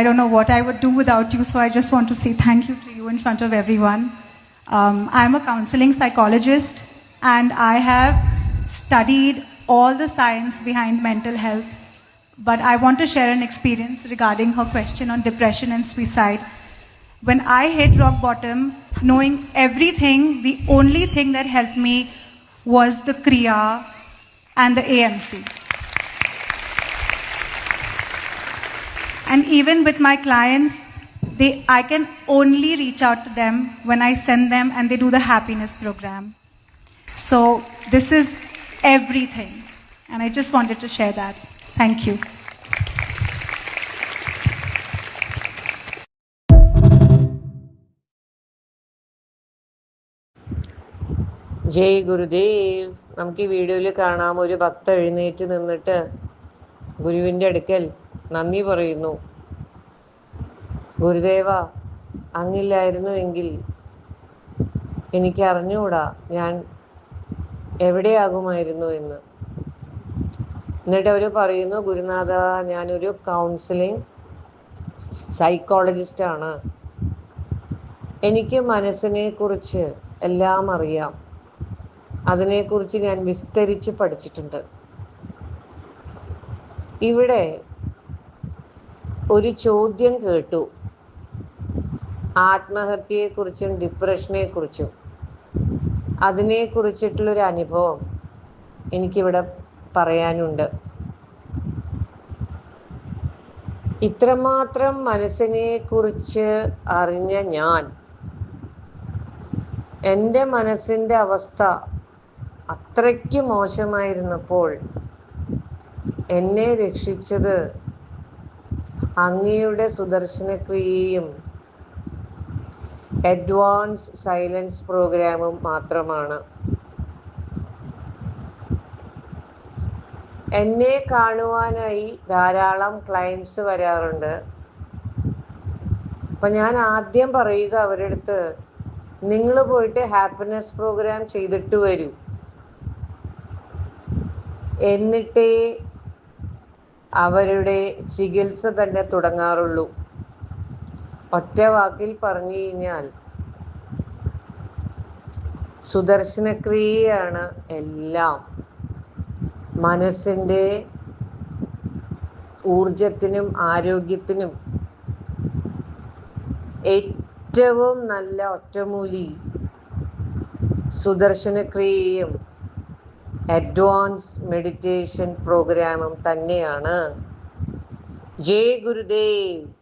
I don't know what I would do without you, so I just want to say thank you to you in front of everyone. Um, I'm a counseling psychologist and I have studied all the science behind mental health. But I want to share an experience regarding her question on depression and suicide. When I hit rock bottom, knowing everything, the only thing that helped me was the Kriya and the AMC. And even with my clients, they, I can only reach out to them when I send them and they do the happiness program. So this is everything. And I just wanted to share that. Thank you. ജയ് ഗുരുദേവ് നമുക്ക് ഈ വീഡിയോയിൽ കാണാം ഒരു ഭക്ത എഴുന്നേറ്റ് നിന്നിട്ട് ഗുരുവിന്റെ അടുക്കൽ നന്ദി പറയുന്നു. ഗുരുദേവ അങ്ങില്ലായിരുന്നു എങ്കിൽ എനിക്ക് അറിഞ്ഞുകൂടാ ഞാൻ എവിടെയാകുമായിരുന്നു എന്ന്. എന്നിട്ട് അവർ പറയുന്നു ഗുരുനാഥ ഞാനൊരു കൗൺസിലിംഗ് സൈക്കോളജിസ്റ്റാണ് എനിക്ക് മനസ്സിനെ കുറിച്ച് എല്ലാം അറിയാം. അതിനെക്കുറിച്ച് ഞാൻ വിസ്തരിച്ച് പഠിച്ചിട്ടുണ്ട്. ഇവിടെ ഒരു ചോദ്യം കേട്ടു. ആത്മഹത്യയെക്കുറിച്ചും ഡിപ്രഷനെക്കുറിച്ചും അതിനെക്കുറിച്ചിട്ടുള്ളൊരു അനുഭവം എനിക്കിവിടെ പറയാനുണ്ട്. ഇത്രമാത്രം മനസ്സിനെ കുറിച്ച് അറിഞ്ഞ ഞാൻ എന്റെ മനസ്സിന്റെ അവസ്ഥ അത്രയ്ക്ക് മോശമായിരുന്നപ്പോൾ എന്നെ രക്ഷിച്ചത് അങ്ങയുടെ സുദർശനക്രിയയും അഡ്വാൻസ് സൈലൻസ് പ്രോഗ്രാമും മാത്രമാണ്. എന്നെ കാണുവാനായി ധാരാളം ക്ലയൻസ് വരാറുണ്ട്. അപ്പം ഞാൻ ആദ്യം പറയുക അവരുടെ അടുത്ത് നിങ്ങൾ പോയിട്ട് ഹാപ്പിനെസ് പ്രോഗ്രാം ചെയ്തിട്ട് വരൂ. എന്നിട്ടേ അവരുടെ ചികിത്സ തന്നെ തുടങ്ങാറുള്ളൂ. ഒറ്റ വാക്കിൽ പറഞ്ഞു കഴിഞ്ഞാൽ സുദർശനക്രിയയാണ് എല്ലാം. മനസ്സിന്റെ ഊർജത്തിനും ആരോഗ്യത്തിനും ഏറ്റവും നല്ല ഒറ്റമൂലി സുദർശനക്രിയയും അഡ്വാൻസ് മെഡിറ്റേഷൻ പ്രോഗ്രാമും തന്നെയാണ്. ജയ് ഗുരുദേവ്.